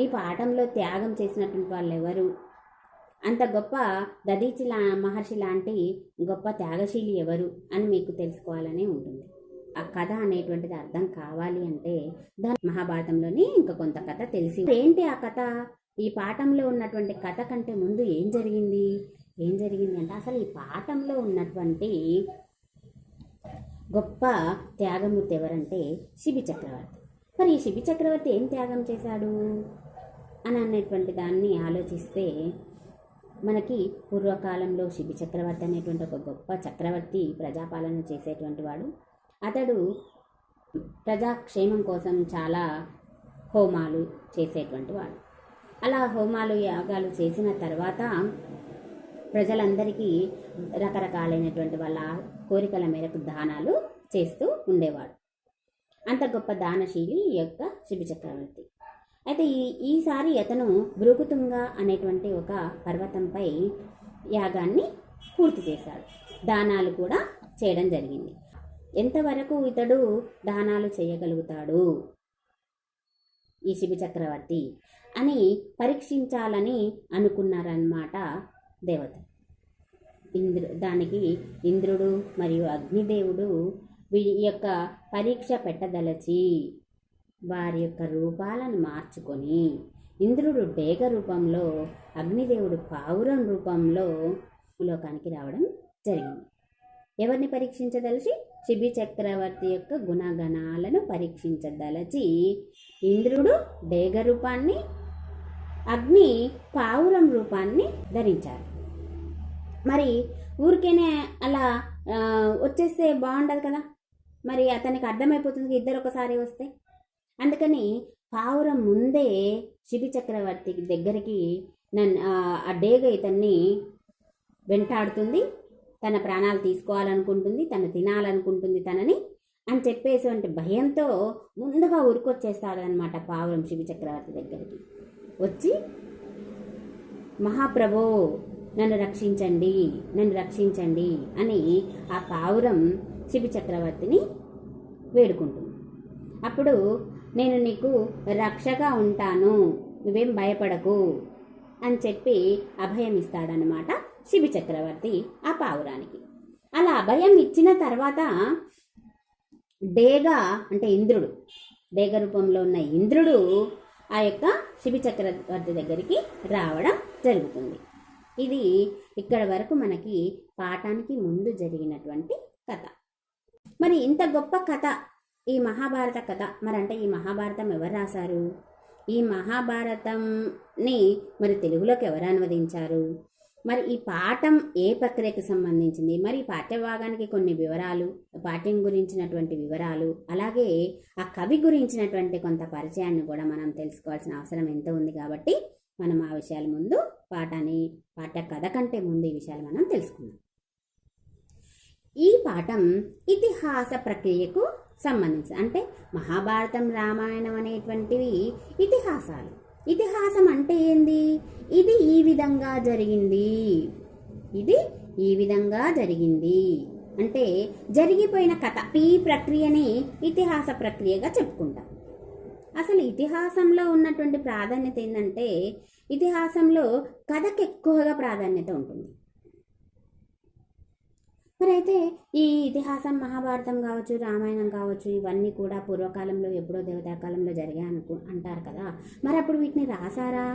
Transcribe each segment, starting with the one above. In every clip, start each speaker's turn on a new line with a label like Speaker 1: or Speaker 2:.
Speaker 1: ఈ పాఠంలో త్యాగం చేసినటువంటి వాళ్ళు ఎవరు అంత గొప్ప దదీచి మహర్షి లాంటి గొప్ప త్యాగశీలి ఎవరు అని మీకు తెలుసుకోవాలనే ఉంటుంది. ఆ కథ అనేటువంటిది అర్థం కావాలి అంటే దాని మహాభారతంలోని ఇంకా కొంత కథ తెలిసి ఏంటి ఆ కథ? ఈ పాఠంలో ఉన్నటువంటి కథ కంటే ముందు ఏం జరిగింది? ఏం జరిగింది అంటే అసలు ఈ పాఠంలో ఉన్నటువంటి గొప్ప త్యాగమూర్తి ఎవరంటే శిబి చక్రవర్తి మరి ఈ శిబి చక్రవర్తి ఏం త్యాగం చేశాడు? అని అనేటువంటి దాన్ని ఆలోచిస్తే మనకి పూర్వకాలంలో శిబి చక్రవర్తి అనేటువంటి ఒక గొప్ప చక్రవర్తి ప్రజాపాలన చేసేటువంటి వాడు. అతడు ప్రజాక్షేమం కోసం చాలా హోమాలు చేసేటువంటి వాడు. అలా హోమాలు యాగాలు చేసిన తర్వాత ప్రజలందరికీ రకరకాలైనటువంటి వాళ్ళ కోరికల మేరకు దానాలు చేస్తూ ఉండేవాడు. అంత గొప్ప దానశీలి ఈ యొక్క శిబి చక్రవర్తి. అయితే ఈ ఈసారి అతను భృగుతుంగ అనేటువంటి ఒక పర్వతంపై యాగాన్ని పూర్తి చేశాడు. దానాలు కూడా చేయడం జరిగింది. ఎంతవరకు ఇతడు దానాలు చేయగలుగుతాడు? ఈ శిబి చక్రవర్తి అని పరీక్షించాలని అనుకున్నారన్నమాట దేవత. ఇంద్రు దానికి ఇంద్రుడు మరియు అగ్నిదేవుడు వీ యొక్క పరీక్ష పెట్టదలచి వారి యొక్క రూపాలను మార్చుకొని ఇంద్రుడు డేగ రూపంలో అగ్నిదేవుడు పావురం రూపంలో లోకానికి రావడం జరిగింది. ఎవరిని పరీక్షించదలిచి? శిబి చక్రవర్తి యొక్క గుణగణాలను పరీక్షించదలచి ఇంద్రుడు డేగ రూపాన్ని అగ్ని పావురం రూపాన్ని ధరించారు. మరి ఊరికేనే అలా వచ్చేస్తే బాగుండదు కదా? మరి అతనికి అర్థమైపోతుంది ఇద్దరు ఒకసారి వస్తే. అందుకని పావురం ముందే శిబి చక్రవర్తి దగ్గరికి నన్ను ఆ- డేగ ఇతన్ని వెంటాడుతుంది. తన ప్రాణాలు తీసుకోవాలనుకుంటుంది తను తినాలనుకుంటుంది తనని అని చెప్పేసి భయంతో ముందుగా ఉరికొచ్చేస్తాడనమాట పావురం శిబి చక్రవర్తి దగ్గరికి. వచ్చి మహాప్రభో నన్ను రక్షించండి నన్ను రక్షించండి అని ఆ పావురం శిబి చక్రవర్తిని వేడుకుంటుంది. అప్పుడు నేను నీకు రక్షగా ఉంటాను. నువ్వేం భయపడకు అని చెప్పి అభయం ఇస్తాడనమాట శిబి చక్రవర్తి ఆ పావురానికి. అలా అభయం ఇచ్చిన తర్వాత డేగ అంటే ఇంద్రుడు డేగ రూపంలో ఉన్న ఇంద్రుడు ఆ యొక్క శిబి చక్రవర్తి దగ్గరికి రావడం జరుగుతుంది. ఇది ఇక్కడ వరకు మనకి పాఠానికి ముందు జరిగినటువంటి కథ. మరి ఇంత గొప్ప కథ ఈ మహాభారత కథ. మరి అంటే ఈ మహాభారతం ఎవరు రాశారు? ఈ మహాభారతంని మరి తెలుగులోకి ఎవరు అనువదించారు? మరి ఈ పాఠం ఏ ప్రక్రియకు సంబంధించింది? మరి ఈ పాఠ్యభాగానికి కొన్ని వివరాలు పాఠ్యం గురించినటువంటి వివరాలు అలాగే ఆ కవి గురించినటువంటి కొంత పరిచయాన్ని కూడా మనం తెలుసుకోవాల్సిన అవసరం ఎంతో ఉంది కాబట్టి మనం ఆ విషయాల ముందు పాఠాన్ని పాఠ్య కథ కంటే ముందు ఈ విషయాలు మనం తెలుసుకుందాం. ఈ పాఠం ఇతిహాస ప్రక్రియకు సంబంధించి. అంటే మహాభారతం రామాయణం అనేటువంటివి ఇతిహాసాలు. ఇతిహాసం అంటే ఏంది? ఇది ఈ విధంగా జరిగింది. ఇది ఈ విధంగా జరిగింది. అంటే జరిగిపోయిన కథ ఈ ప్రక్రియని ఇతిహాస ప్రక్రియగా చెప్పుకుంటాం. అసలు ఇతిహాసంలో ఉన్నటువంటి ప్రాధాన్యత ఏంటంటే ఇతిహాసంలో కథకు ఎక్కువగా ప్రాధాన్యత ఉంటుంది. మరైతే అయితే ఈ ఇతిహాసం మహాభారతం కావచ్చు రామాయణం కావచ్చు ఇవన్నీ కూడా పూర్వకాలంలో ఎప్పుడో దేవతాకాలంలో జరిగాయి అనుకు అంటారు కదా. మరి అప్పుడు వీటిని రాసారా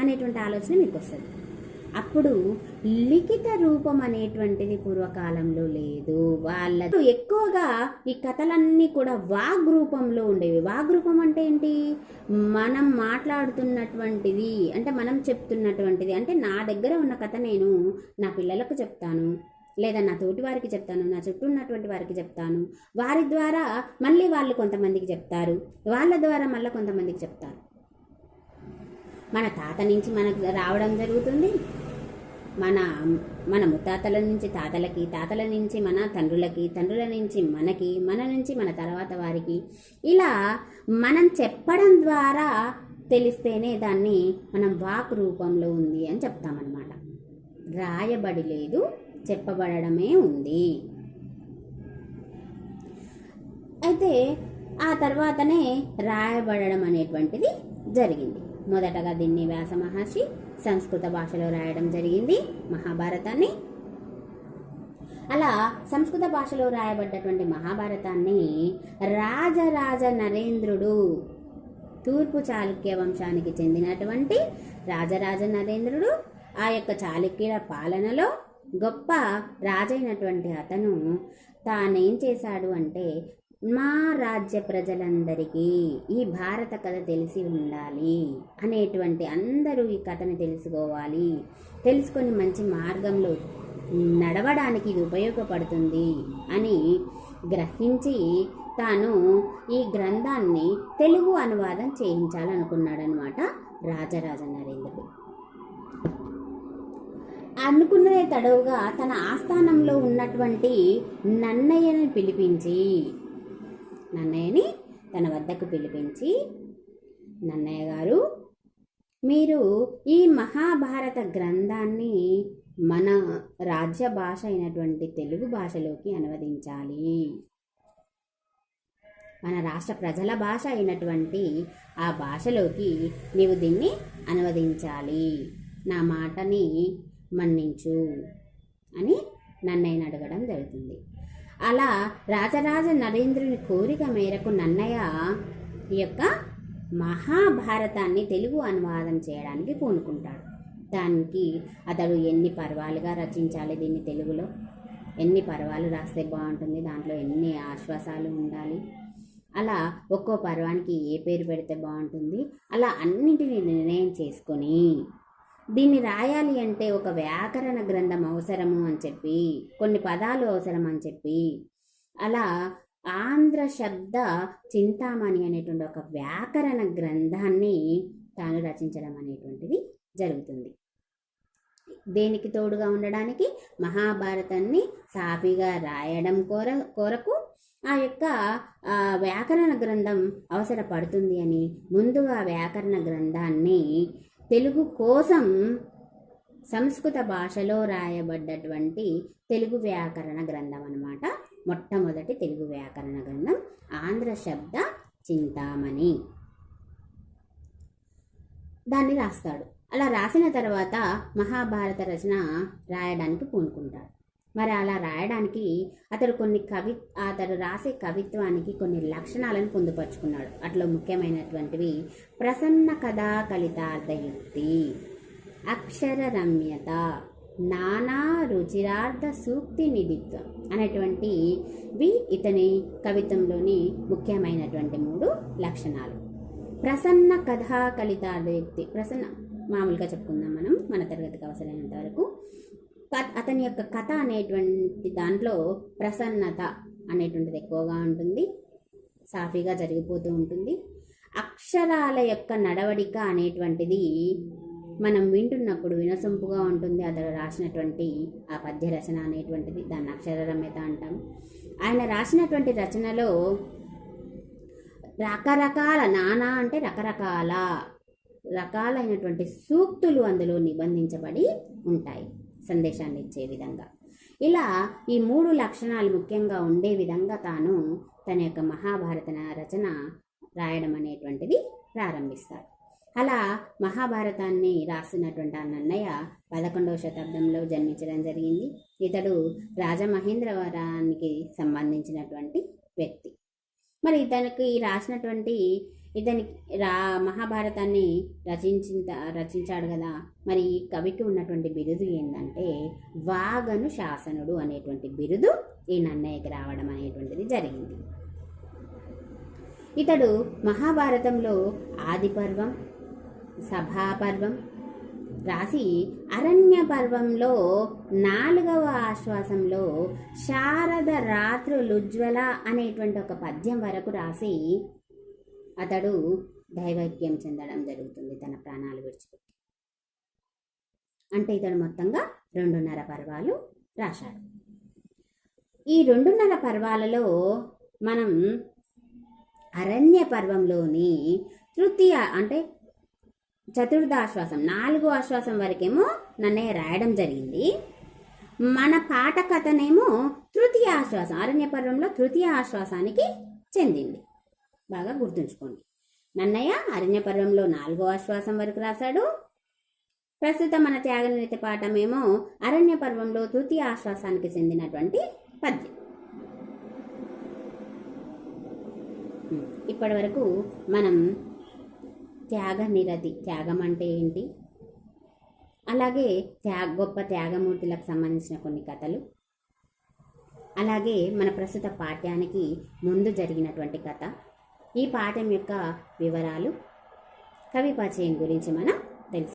Speaker 1: అనేటువంటి ఆలోచన మీకు వస్తుంది అప్పుడు లిఖిత రూపం అనేటువంటిది పూర్వకాలంలో లేదు. వాళ్ళ ఎక్కువగా ఈ కథలన్నీ కూడా వాగ్ రూపంలో ఉండేవి. వాగ్ రూపం అంటే ఏంటి? మనం మాట్లాడుతున్నటువంటిది అంటే మనం చెప్తున్నటువంటిది. అంటే నా దగ్గర ఉన్న కథ నేను నా పిల్లలకు చెప్తాను. లేదా నా తోటి వారికి చెప్తాను నా చుట్టూ ఉన్నటువంటి వారికి చెప్తాను. వారి ద్వారా మళ్ళీ వాళ్ళు కొంతమందికి చెప్తారు. వాళ్ళ ద్వారా మళ్ళీ కొంతమందికి చెప్తారు. మన తాత నుంచి మనకు రావడం జరుగుతుంది. మన మన ముత్తాతల నుంచి తాతలకి తాతల నుంచి మన తండ్రులకి తండ్రుల నుంచి మనకి మన నుంచి మన తర్వాత వారికి ఇలా మనం చెప్పడం ద్వారా తెలిస్తేనే దాన్ని మనం వాక్ రూపంలో ఉంది అని చెప్తామన్నమాట. రాయబడి లేదు. చెప్పబడమే ఉంది. అయితే ఆ తర్వాతనే రాయబడడం అనేటువంటిది జరిగింది. మొదటగా దీన్ని వ్యాస మహర్షి సంస్కృత భాషలో రాయడం జరిగింది మహాభారతాన్ని. అలా సంస్కృత భాషలో రాయబడ్డటువంటి మహాభారతాన్ని రాజరాజ నరేంద్రుడు తూర్పు చాళుక్య వంశానికి చెందినటువంటి రాజరాజ నరేంద్రుడు ఆ యొక్క చాళుక్యుల పాలనలో గొప్ప రాజైనటువంటి అతను తానేం చేశాడు అంటే మా రాజ్య ప్రజలందరికీ ఈ భారత కథ తెలిసి ఉండాలి అనేటువంటి అందరూ ఈ కథను తెలుసుకోవాలి. తెలుసుకొని మంచి మార్గంలో నడవడానికి ఇది ఉపయోగపడుతుంది అని గ్రహించి తాను ఈ గ్రంథాన్ని తెలుగు అనువాదం చేయించాలనుకున్నాడనమాట రాజరాజ నరేంద్రుడు. అనుకున్నదే తడవుగా తన ఆస్థానంలో ఉన్నటువంటి నన్నయ్యని పిలిపించి నన్నయ్యని తన వద్దకు పిలిపించి నన్నయ్య గారు మీరు ఈ మహాభారత గ్రంథాన్ని మన రాజ్య భాష అయినటువంటి తెలుగు భాషలోకి అనువదించాలి. మన రాష్ట్ర ప్రజల భాష అయినటువంటి ఆ భాషలోకి నీవు దీన్ని అనువదించాలి. నా మాటని మన్నించు అని నన్నయ్యని అడగడం జరుగుతుంది. అలా రాజరాజ నరేంద్రుని కోరిక మేరకు నన్నయ్య ఈ యొక్క మహాభారతాన్ని తెలుగు అనువాదం చేయడానికి పూనుకుంటాడు. దానికి అతడు ఎన్ని పర్వాలుగా రచించాలి దీన్ని తెలుగులో? ఎన్ని పర్వాలు రాస్తే బాగుంటుంది? దాంట్లో ఎన్ని ఆశ్వాసాలు ఉండాలి? అలా ఒక్కో పర్వానికి ఏ పేరు పెడితే బాగుంటుంది? అలా అన్నింటినీ నిర్ణయం చేసుకొని దీన్ని రాయాలి అంటే ఒక వ్యాకరణ గ్రంథం అవసరము అని చెప్పి కొన్ని పదాలు అవసరం అని చెప్పి అలా ఆంధ్ర శబ్ద చింతామణి అనేటువంటి ఒక వ్యాకరణ గ్రంథాన్ని తాను రచించడం అనేటువంటిది జరుగుతుంది. దేనికి తోడుగా ఉండడానికి? మహాభారతాన్ని సాఫీగా రాయడం కోర కోరకు ఆ యొక్క వ్యాకరణ గ్రంథం అవసరపడుతుంది అని ముందుగా వ్యాకరణ గ్రంథాన్ని తెలుగు కోసం సంస్కృత భాషలో రాయబడ్డటువంటి తెలుగు వ్యాకరణ గ్రంథం అనమాట మొట్టమొదటి తెలుగు వ్యాకరణ గ్రంథం ఆంధ్ర శబ్ద చింతామణి. దాన్ని రాస్తాడు. అలా రాసిన తర్వాత మహాభారత రచన రాయడానికి పూనుకుంటాడు. మరి అలా రాయడానికి అతడు కొన్ని కవి అతడు రాసే కవిత్వానికి కొన్ని లక్షణాలను పొందుపరుచుకున్నాడు. అట్లా ముఖ్యమైనటువంటివి ప్రసన్న కథా కలితార్థయుక్తి అక్షర రమ్యత నానా రుచిరార్థ సూక్తి నిధిత్వం అనేటువంటి వి ఇతని కవిత్వంలోని ముఖ్యమైనటువంటి మూడు లక్షణాలు. ప్రసన్న కథా కలితార్థయుక్తి ప్రసన్న మామూలుగా చెప్పుకుందాం మనం మన తరగతికి అవసరమైనంత వరకు. అతని యొక్క కథ అనేటువంటి దాంట్లో ప్రసన్నత అనేటువంటిది ఎక్కువగా ఉంటుంది. సాఫీగా జరిగిపోతూ ఉంటుంది. అక్షరాల యొక్క నడవడిక అనేటువంటిది మనం వింటున్నప్పుడు వినసొంపుగా ఉంటుంది. అతడు రాసినటువంటి ఆ పద్య రచన అనేటువంటిది. దాన్ని అక్షర రమ్యత అంటాం. ఆయన రాసినటువంటి రచనలో రకరకాల నానా అంటే రకరకాల రకాలైనటువంటి సూక్తులు అందులో నిబంధించబడి ఉంటాయి. సందేశాన్ని ఇచ్చే విధంగా. ఇలా ఈ మూడు లక్షణాలు ముఖ్యంగా ఉండే విధంగా తాను తన యొక్క మహాభారత రచన రాయడం అనేటువంటిది ప్రారంభిస్తాడు. అలా మహాభారతాన్ని రాస్తున్నటువంటి ఆ నన్నయ్య పదకొండవ శతాబ్దంలో జన్మించడం జరిగింది. ఇతడు రాజమహేంద్రవరానికి సంబంధించినటువంటి వ్యక్తి. మరి ఇతనికి రాసినటువంటి ఇతనికి రా మహాభారతాన్ని రచించిన రచించాడు కదా. మరి ఈ కవికి ఉన్నటువంటి బిరుదు ఏంటంటే వాగను శాసనుడు అనేటువంటి బిరుదు ఈ నన్నయ్యకి రావడం అనేటువంటిది జరిగింది. ఇతడు మహాభారతంలో ఆదిపర్వం సభాపర్వం రాసి అరణ్య పర్వంలో నాలుగవ ఆశ్వాసంలో శారద రాత్రులుజ్వల అనేటువంటి ఒక పద్యం వరకు రాసి అతడు దైవైక్యం చెందడం జరుగుతుంది. తన ప్రాణాలు విడిచిపెట్టి. అంటే ఇతడు మొత్తంగా రెండున్నర పర్వాలు రాశాడు. ఈ రెండున్నర పర్వాలలో మనం అరణ్య పర్వంలోని తృతీయ అంటే చతుర్థ ఆశ్వాసం నాలుగో ఆశ్వాసం వరకేమో నన్నే రాయడం జరిగింది. మన పాట కథనేమో తృతీయ ఆశ్వాసం అరణ్య పర్వంలో తృతీయ ఆశ్వాసానికి చెందింది. బాగా గుర్తుంచుకోండి. నన్నయ్య అరణ్యపర్వంలో నాలుగో ఆశ్వాసం వరకు రాశాడు. ప్రస్తుతం మన త్యాగనృత్య పాఠమేమో అరణ్య పర్వంలో తృతీయ ఆశ్వాసానికి చెందినటువంటి పద్యం. ఇప్పటి వరకు మనం త్యాగ నిరతి త్యాగం అంటే ఏంటి? అలాగే త్యాగ గొప్ప త్యాగమూర్తులకు సంబంధించిన కొన్ని కథలు. అలాగే మన ప్రస్తుత పాఠ్యానికి ముందు జరిగినటువంటి కథ ఈ పాఠం యొక్క వివరాలు కవి పరిచయం గురించి మనం తెలుసు